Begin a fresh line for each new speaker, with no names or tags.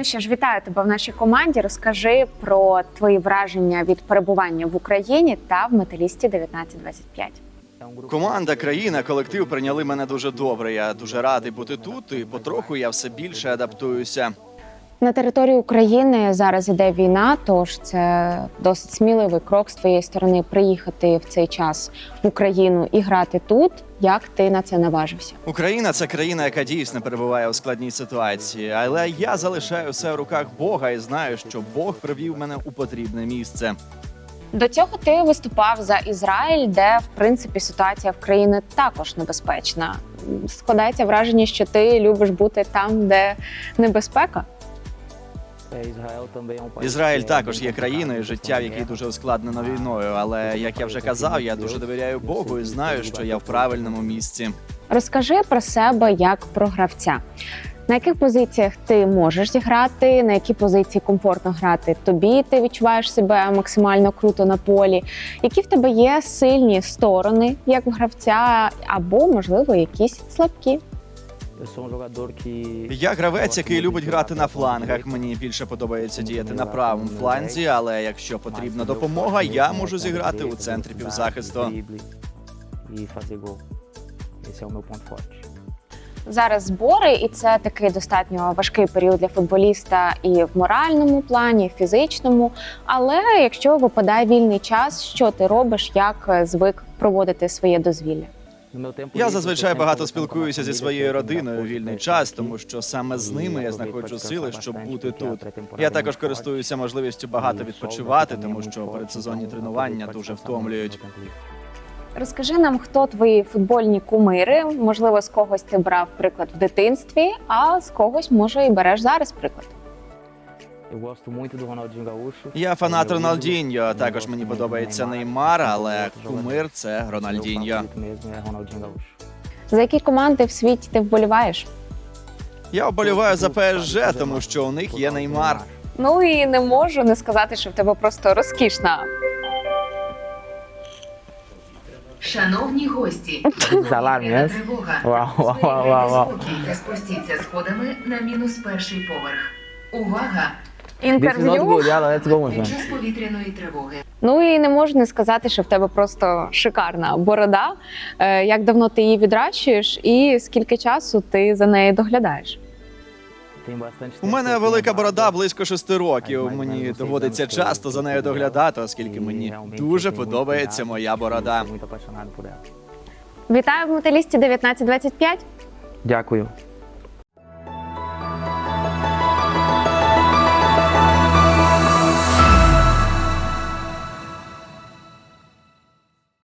Ну що ж, вітаю тебе в нашій команді. Розкажи про твої враження від перебування в Україні та в металісті 1925.
Команда, країна, колектив прийняли мене дуже добре. Я дуже радий бути тут, і потроху я все більше адаптуюся.
На території України зараз іде війна, тож це досить сміливий крок з твоєї сторони приїхати в цей час в Україну і грати тут. Як ти на це наважився?
Україна це країна, яка дійсно перебуває у складній ситуації. Але я залишаю все в руках Бога і знаю, що Бог привів мене у потрібне місце.
До цього ти виступав за Ізраїль, де в принципі ситуація в країні також небезпечна. Складається враження, що ти любиш бути там, де небезпека.
Ізраїль також є країною, життя в якій дуже ускладнено війною. Але як я вже казав, я дуже довіряю Богу і знаю, що я в правильному місці.
Розкажи про себе як про гравця. На яких позиціях ти можеш зіграти, на які позиції комфортно грати тобі? Ти відчуваєш себе максимально круто на полі. Які в тебе є сильні сторони як гравця, або можливо якісь слабкі?
Я гравець, який любить грати на флангах. Мені більше подобається діяти на правому фланзі, але якщо потрібна допомога, я можу зіграти у центрі півзахисту.
E.
Зараз збори, і це такий достатньо важкий період для футболіста і в моральному плані, і в фізичному. Але якщо випадає вільний час, що ти робиш, як е, звик проводити своє дозвілля?
Я зазвичай багато спілкуюся зі своєю родиною у вільний час, тому що саме з ними я знаходжу сили, щоб бути тут. Я також користуюся можливістю багато відпочивати, тому що передсезонні тренування дуже втомлюють.
Розкажи нам, хто твої футбольні кумири? Можливо, з когось ти брав приклад в дитинстві, а з когось може і береш зараз приклад.
Я фанат. Рональдіньо.
Eu
Також мені подобається Неймар, але кумир це Рональдіньо.
За які команди в світі ти вболіваєш?
Я оболіваю за ПСЖ, тому що у них є Неймар.
Ну і не можу не сказати, що в тебе просто розкішна
Шановні гості, повітряна
yes?
тривога.
Вау, вау, вау, вау, вау.
Зберігайте спокій та спустіться сходами на мінус перший поверх. Увага!
This is not
інтерв'ю.
good, yalla, let's go, my friend.
час повітряної тривоги
Ну і не можу не сказати, що в тебе просто шикарна борода. Е, Як давно ти її відращуєш, і скільки часу ти за нею доглядаєш?
У мене велика борода близько шести років. Мені доводиться часто за нею доглядати, оскільки мені дуже подобається моя борода.
Вітаю в металісті 1925.
Дякую.